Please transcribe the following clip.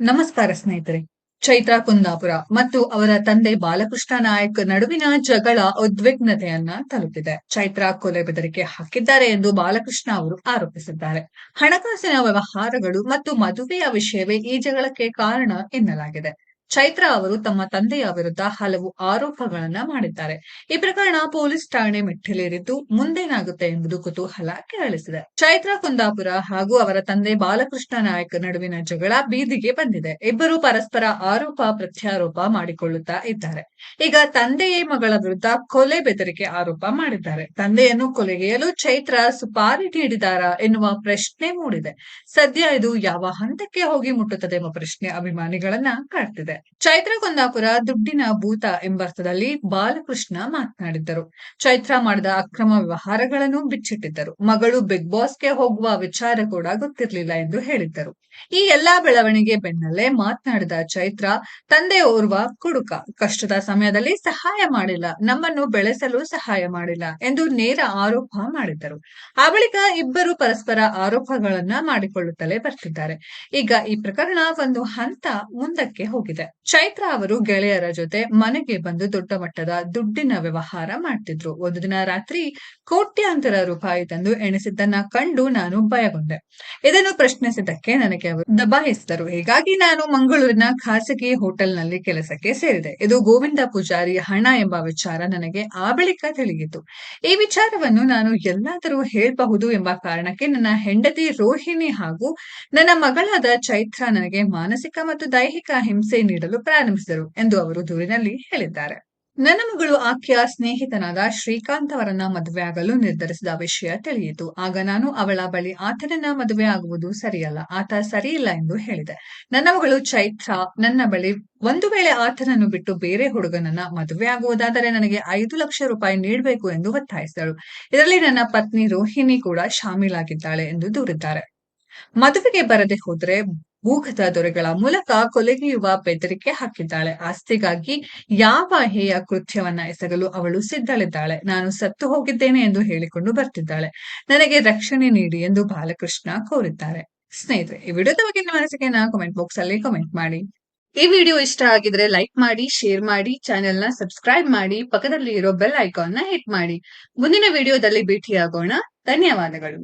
ನಮಸ್ಕಾರ ಸ್ನೇಹಿತರೆ. ಚೈತ್ರ ಕುಂದಾಪುರ ಮತ್ತು ಅವರ ತಂದೆ ಬಾಲಕೃಷ್ಣ ನಾಯಕ್ ನಡುವಿನ ಜಗಳ ಉದ್ವಿಗ್ನತೆಯನ್ನ ತಲುಪಿದೆ. ಚೈತ್ರಾ ಕೊಲೆ ಬೆದರಿಕೆ ಹಾಕಿದ್ದಾರೆ ಎಂದು ಬಾಲಕೃಷ್ಣ ಅವರು ಆರೋಪಿಸಿದ್ದಾರೆ. ಹಣಕಾಸಿನ ವ್ಯವಹಾರಗಳು ಮತ್ತು ಮದುವೆಯ ವಿಷಯವೇ ಈ ಜಗಳಕ್ಕೆ ಕಾರಣ ಎನ್ನಲಾಗಿದೆ. ಚೈತ್ರಾ ಅವರು ತಮ್ಮ ತಂದೆಯ ವಿರುದ್ಧ ಹಲವು ಆರೋಪಗಳನ್ನ ಮಾಡಿದ್ದಾರೆ. ಈ ಪ್ರಕರಣ ಪೊಲೀಸ್ ಠಾಣೆ ಮೆಟ್ಟಿಲೇರಿದ್ದು ಮುಂದೇನಾಗುತ್ತೆ ಎಂಬುದು ಕುತೂಹಲ ಕೆರಳಿಸಿದೆ ಚೈತ್ರ ಕುಂದಾಪುರ ಹಾಗೂ ಅವರ ತಂದೆ ಬಾಲಕೃಷ್ಣ ನಾಯಕ್ ನಡುವಿನ ಜಗಳ ಬೀದಿಗೆ ಬಂದಿದೆ. ಇಬ್ಬರು ಪರಸ್ಪರ ಆರೋಪ ಪ್ರತ್ಯಾರೋಪ ಮಾಡಿಕೊಳ್ಳುತ್ತಾ ಇದ್ದಾರೆ. ಈಗ ತಂದೆಯೇ ಮಗಳ ವಿರುದ್ಧ ಕೊಲೆ ಬೆದರಿಕೆ ಆರೋಪ ಮಾಡಿದ್ದಾರೆ. ತಂದೆಯನ್ನು ಕೊಲೆಗೆಯಲು ಚೈತ್ರ ಸುಪಾರಿ ನೀಡಿದಾರ ಎನ್ನುವ ಪ್ರಶ್ನೆ ಮೂಡಿದೆ. ಸದ್ಯ ಇದು ಯಾವ ಹಂತಕ್ಕೆ ಹೋಗಿ ಮುಟ್ಟುತ್ತದೆ ಎಂಬ ಪ್ರಶ್ನೆ ಅಭಿಮಾನಿಗಳನ್ನ ಕಾಡ್ತಿದೆ. ಚೈತ್ರ ಕುಂದಾಪುರ ದುಡ್ಡಿನ ಭೂತ ಎಂಬರ್ಥದಲ್ಲಿ ಬಾಲಕೃಷ್ಣ ಮಾತನಾಡಿದ್ದರು. ಚೈತ್ರ ಮಾಡಿದ ಅಕ್ರಮ ವ್ಯವಹಾರಗಳನ್ನು ಬಿಚ್ಚಿಟ್ಟಿದ್ದರು. ಮಗಳು ಬಿಗ್ ಬಾಸ್ಗೆ ಹೋಗುವ ವಿಚಾರ ಕೂಡ ಗೊತ್ತಿರಲಿಲ್ಲ ಎಂದು ಹೇಳಿದ್ದರು. ಈ ಎಲ್ಲಾ ಬೆಳವಣಿಗೆ ಬೆನ್ನಲ್ಲೇ ಮಾತನಾಡಿದ ಚೈತ್ರ, ತಂದೆ ಓರ್ವ ಕುಡುಕ. ಕಷ್ಟದ ಸಮಯದಲ್ಲಿ ಸಹಾಯ ಮಾಡಿಲ್ಲ. ನಮ್ಮನ್ನು ಬೆಳೆಸಲು ಸಹಾಯ ಮಾಡಿಲ್ಲ ಎಂದು ನೇರ ಆರೋಪ ಮಾಡಿದ್ದರು. ಆ ಬಳಿಕ ಇಬ್ಬರು ಪರಸ್ಪರ ಆರೋಪಗಳನ್ನ ಮಾಡಿಕೊಳ್ಳುತ್ತಲೇ ಬರ್ತಿದ್ದಾರೆ. ಈಗ ಈ ಪ್ರಕರಣ ಒಂದು ಹಂತ ಮುಂದಕ್ಕೆ ಹೋಗಿದೆ. ಚೈತ್ರ ಅವರು ಗೆಳೆಯರ ಜೊತೆ ಮನೆಗೆ ಬಂದು ದೊಡ್ಡ ಮಟ್ಟದ ದುಡ್ಡಿನ ವ್ಯವಹಾರ ಮಾಡ್ತಿದ್ರು. ಒಂದು ದಿನ ರಾತ್ರಿ ಕೋಟ್ಯಾಂತರ ರೂಪಾಯಿ ತಂದು ಎಣಿಸಿದ್ದನ್ನ ಕಂಡು ನಾನು ಭಯಗೊಂಡೆ. ಇದನ್ನು ಪ್ರಶ್ನಿಸಿದ್ದಕ್ಕೆ ನನಗೆ ಅವರು ದಬಾಯಿಸಿದರು. ಹೀಗಾಗಿ ನಾನು ಮಂಗಳೂರಿನ ಖಾಸಗಿ ಹೋಟೆಲ್ನಲ್ಲಿ ಕೆಲಸಕ್ಕೆ ಸೇರಿದೆ. ಇದು ಗೋವಿಂದ ಪೂಜಾರಿ ಹಣ ಎಂಬ ವಿಚಾರ ನನಗೆ ಆ ಬಳಿಕ ತಿಳಿಯಿತು. ಈ ವಿಚಾರವನ್ನು ನಾನು ಎಲ್ಲಾದರೂ ಹೇಳಬಹುದು ಎಂಬ ಕಾರಣಕ್ಕೆ ನನ್ನ ಹೆಂಡತಿ ರೋಹಿಣಿ ಹಾಗೂ ನನ್ನ ಮಗಳಾದ ಚೈತ್ರ ನನಗೆ ಮಾನಸಿಕ ಮತ್ತು ದೈಹಿಕ ಹಿಂಸೆ ನೀಡಲು ಪ್ರಾರಂಭಿಸಿದರು ಎಂದು ಅವರು ದೂರಿನಲ್ಲಿ ಹೇಳಿದ್ದಾರೆ. ನನ್ನ ಮಗಳು ಆಕೆಯ ಸ್ನೇಹಿತನಾದ ಶ್ರೀಕಾಂತ್ ಅವರನ್ನ ಮದುವೆಯಾಗಲು ನಿರ್ಧರಿಸಿದ ವಿಷಯ ತಿಳಿಯಿತು. ಆಗ ನಾನು ಅವಳ ಬಳಿ ಆತನನ್ನ ಮದುವೆ ಆಗುವುದು ಸರಿಯಲ್ಲ, ಆತ ಸರಿಯಿಲ್ಲ ಎಂದು ಹೇಳಿದೆ. ನನ್ನ ಮಗಳು ಚೈತ್ರ, ನನ್ನ ಬಳಿ ಒಂದು ವೇಳೆ ಆತನನ್ನು ಬಿಟ್ಟು ಬೇರೆ ಹುಡುಗನನ್ನ ಮದುವೆ ಆಗುವುದಾದರೆ ನನಗೆ ಐದು ಲಕ್ಷ ರೂಪಾಯಿ ನೀಡಬೇಕು ಎಂದು ಒತ್ತಾಯಿಸಿದಳು. ಇದರಲ್ಲಿ ನನ್ನ ಪತ್ನಿ ರೋಹಿಣಿ ಕೂಡ ಶಾಮೀಲಾಗಿದ್ದಾಳೆ ಎಂದು ದೂರಿದ್ದಾರೆ. ಮದುವೆಗೆ ಬರದೆ ಹೋದ್ರೆ ಭೂಗತ ದೊರೆಗಳ ಮೂಲಕ ಕೊಲೆಗೆಯುವ ಬೆದರಿಕೆ ಹಾಕಿದ್ದಾಳೆ. ಆಸ್ತಿಗಾಗಿ ಯಾವ ಹೇಯ ಕೃತ್ಯವನ್ನ ಎಸಗಲು ಅವಳು ಸಿದ್ಧಳಿದ್ದಾಳೆ. ನಾನು ಸತ್ತು ಹೋಗಿದ್ದೇನೆ ಎಂದು ಹೇಳಿಕೊಂಡು ಬರ್ತಿದ್ದಾಳೆ. ನನಗೆ ರಕ್ಷಣೆ ನೀಡಿ ಎಂದು ಬಾಲಕೃಷ್ಣ ಕೋರಿದ್ದಾರೆ. ಸ್ನೇಹಿತರೆ, ಈ ವಿಡಿಯೋದ ಬಗ್ಗೆ ನಿಮ್ಮ ಅನಿಸಿಕೆಯನ್ನ ಕಮೆಂಟ್ ಬಾಕ್ಸ್ ಅಲ್ಲಿ ಕಮೆಂಟ್ ಮಾಡಿ. ಈ ವಿಡಿಯೋ ಇಷ್ಟ ಆಗಿದ್ರೆ ಲೈಕ್ ಮಾಡಿ ಶೇರ್ ಮಾಡಿ ಚಾನೆಲ್ನ ಸಬ್ಸ್ಕ್ರೈಬ್ ಮಾಡಿ ಪಕ್ಕದಲ್ಲಿ ಇರೋ ಬೆಲ್ ಐಕಾನ್ನ ಹಿಟ್ ಮಾಡಿ. ಮುಂದಿನ ವಿಡಿಯೋದಲ್ಲಿ ಭೇಟಿಯಾಗೋಣ. ಧನ್ಯವಾದಗಳು.